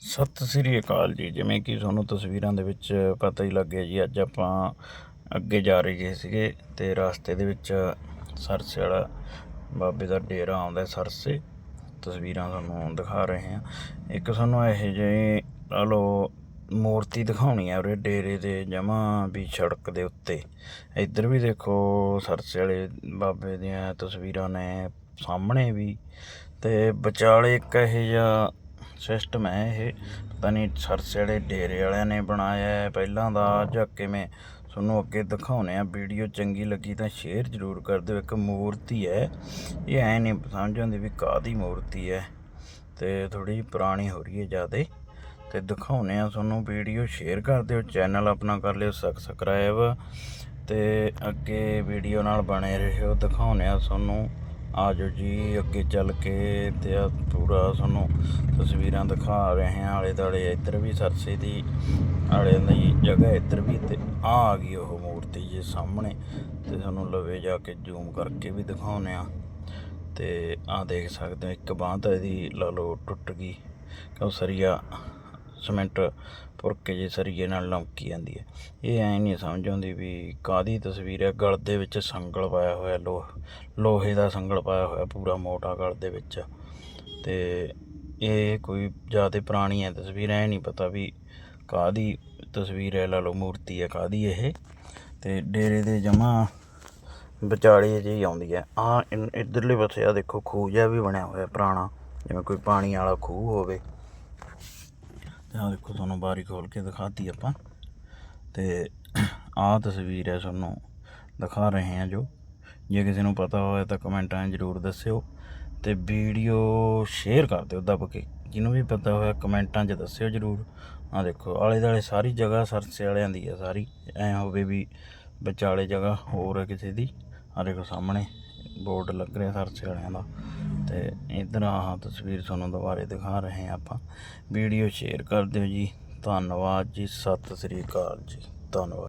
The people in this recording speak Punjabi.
ਸਤਿ ਸ੍ਰੀ ਅਕਾਲ ਜੀ। ਜਿਵੇਂ ਕਿ ਤੁਹਾਨੂੰ ਤਸਵੀਰਾਂ ਦੇ ਵਿੱਚ ਪਤਾ ਹੀ ਲੱਗ ਗਿਆ ਜੀ, ਅੱਜ ਆਪਾਂ ਅੱਗੇ ਜਾ ਰਹੇ ਸੀਗੇ ਤੇ ਰਸਤੇ ਦੇ ਵਿੱਚ ਸਰਸੇ ਵਾਲਾ ਬਾਬੇ ਦਾ ਡੇਰਾ ਆਉਂਦਾ ਸਰਸੇ। ਤਸਵੀਰਾਂ ਤੁਹਾਨੂੰ ਦਿਖਾ ਰਹੇ ਹਾਂ। ਇੱਕ ਸਾਨੂੰ ਇਹੋ ਜਿਹੇ, ਲਾ ਲਓ, ਮੂਰਤੀ ਦਿਖਾਉਣੀ ਹੈ ਉਰੇ ਡੇਰੇ ਦੇ ਜਮਾ ਵੀ ਸੜਕ ਦੇ ਉੱਤੇ। ਇੱਧਰ ਵੀ ਦੇਖੋ ਸਰਸੇ ਵਾਲੇ ਬਾਬੇ ਦੀਆਂ ਤਸਵੀਰਾਂ ਨੇ ਸਾਹਮਣੇ ਵੀ। ਤੇ ਵਿਚਾਲੇ ਇੱਕ ਇਹ ਜਿਹਾ ਸਿਸਟਮ ਹੈ ਇਹ। ਪਤਾ ਨਹੀਂ ਸਰਸੇ ਵਾਲੇ ਡੇਰੇ ਵਾਲਿਆਂ ਨੇ ਬਣਾਇਆ ਹੈ। ਪਹਿਲਾਂ ਦਾ ਜਾਂ ਕਿਵੇਂ? ਤੁਹਾਨੂੰ ਅੱਗੇ ਦਿਖਾਉਣੇ ਆ ਵੀਡੀਓ ਚੰਗੀ ਲੱਗੀ ਤਾਂ ਸ਼ੇਅਰ ਜ਼ਰੂਰ ਕਰ ਦਿਓ। ਇੱਕ ਮੂਰਤੀ ਹੈ। ਇਹ ਐ ਨਹੀਂ ਸਮਝ ਆਉਂਦੀ ਵੀ ਕਾਹਦੀ ਮੂਰਤੀ ਹੈ। ਤੇ ਥੋੜੀ ਪੁਰਾਣੀ ਹੋ ਰਹੀ ਹੈ ਜਿਆਦੇ। ਤੇ ਦਿਖਾਉਣੇ ਆ ਤੁਹਾਨੂੰ ਵੀਡੀਓ ਸ਼ੇਅਰ ਕਰ ਦਿਓ। ਚੈਨਲ ਆਪਣਾ ਕਰ ਲਿਓ ਸਬਸਕ੍ਰਾਈਬ ਤੇ ਅੱਗੇ ਵੀਡੀਓ ਨਾਲ ਬਣੇ ਰਹੋ। ਦਿਖਾਉਣੇ ਆ ਤੁਹਾਨੂੰ ਆ ਜਾਓ ਜੀ, ਅੱਗੇ ਚੱਲ ਕੇ ਤੇ ਆ ਪੂਰਾ ਤੁਹਾਨੂੰ ਤਸਵੀਰਾਂ ਦਿਖਾ ਰਹੇ ਹਾਂ। ਆਲੇ ਦਾਲੇ ਇੱਧਰ ਵੀ ਸਰਸੇ ਦੀ, ਆਲੇ ਦੀ ਜਗ੍ਹਾ ਇੱਧਰ ਵੀ ਤੇ ਆ ਆ ਗਈ ਉਹ ਮੂਰਤੀ ਜੀ ਸਾਹਮਣੇ। ਤੇ ਤੁਹਾਨੂੰ ਲਵੇ ਜਾ ਕੇ ਜ਼ੂਮ ਕਰਕੇ ਵੀ ਦਿਖਾਉਨੇ ਆ ਤੇ ਆ ਦੇਖ ਸਕਦੇ ਹੋ, ਇੱਕ ਬਾਂਹ ਤਾਂ ਇਹਦੀ ਲਾ ਲਓ ਟੁੱਟ ਗਈ। ਕਿਉਂ ਸਰੀਆ, ਸੀਮੈਂਟ ਪੁਰ ਕੇ ਜੇ ਸਰੀਏ ਨਾਲ ਲਮਕੀ ਜਾਂਦੀ ਹੈ। ਇਹ ਐ ਨਹੀਂ ਸਮਝ ਆਉਂਦੀ ਵੀ ਕਾਦੀ ਤਸਵੀਰ ਹੈ। ਗਲ ਦੇ ਵਿੱਚ ਸੰਗਲ ਪਾਇਆ ਹੋਇਆ, ਲੋਹ, ਲੋਹੇ ਦਾ ਸੰਗਲ ਪਾਇਆ ਹੋਇਆ ਪੂਰਾ ਮੋਟਾ ਗਲ ਦੇ ਵਿੱਚ। ਤੇ ਇਹ ਕੋਈ ਜ਼ਿਆਦਾ ਪੁਰਾਣੀ ਹੈ ਤਸਵੀਰ, ਐ ਨਹੀਂ ਪਤਾ ਵੀ ਕਾਦੀ ਤਸਵੀਰ ਹੈ, ਲਾ ਲਓ ਮੂਰਤੀ ਹੈ ਕਾਦੀ ਇਹ। ਤੇ ਡੇਰੇ ਦੇ ਜਮਾ ਵਿਚਾਲੇ ਜਿਹੀ ਆਉਂਦੀ ਹੈ। ਆ ਇਧਰਲੇ ਪਾਸੇ ਆ ਦੇਖੋ, ਖੂਹ ਜਿਹਾ ਵੀ ਬਣਿਆ ਹੋਇਆ ਪੁਰਾਣਾ, ਜਿਵੇਂ ਕੋਈ ਪਾਣੀ ਵਾਲਾ ਖੂਹ ਹੋਵੇ। ਆਹ ਦੇਖੋ ਤੁਹਾਨੂੰ ਬਾਰੀ ਖੋਲ ਕੇ ਦਿਖਾਤੀ ਆਪਾਂ। ਤੇ ਆਹ ਤਸਵੀਰ ਹੈ ਤੁਹਾਨੂੰ ਦਿਖਾ ਰਹੇ ਹਾਂ ਜੋ। ਜੇ ਕਿਸੇ ਨੂੰ ਪਤਾ ਹੋਵੇ ਤਾਂ ਕਮੈਂਟਾਂ 'ਚ ਜ਼ਰੂਰ ਦੱਸਿਓ ਤੇ ਵੀਡੀਓ ਸ਼ੇਅਰ ਕਰ ਦਿਓ ਦੱਬ ਕੇ। ਜਿਹਨੂੰ ਵੀ ਪਤਾ ਹੋਇਆ ਕਮੈਂਟਾਂ 'ਚ ਦੱਸਿਓ ਜ਼ਰੂਰ। ਆਹ ਦੇਖੋ ਆਲੇ ਦਾਲੇ ਸਾਰੀ ਜਗ੍ਹਾ ਸਰਸੇ ਵਾਲਿਆਂ ਦੀ ਹੈ ਸਾਰੀ। ਐ ਹੋਵੇ ਵੀ ਵਿਚਾਲੇ ਜਗ੍ਹਾ ਹੋਰ ਹੈ ਕਿਸੇ ਦੀ। ਆਹ ਦੇਖੋ ਸਾਹਮਣੇ ਬੋਰਡ ਲੱਗ ਰਿਹਾ ਸਰਸੇ ਵਾਲਿਆਂ ਦਾ। ਤੇ ਇਧਰ ਆਹ ਤਸਵੀਰ ਤੁਹਾਨੂੰ ਦੁਬਾਰੇ ਦਿਖਾ ਰਹੇ ਹਾਂ ਆਪਾਂ। ਵੀਡੀਓ ਸ਼ੇਅਰ ਕਰ ਦਿਓ ਜੀ। ਧੰਨਵਾਦ ਜੀ। ਸਤਿ ਸ੍ਰੀ ਅਕਾਲ ਜੀ। ਧੰਨਵਾਦ।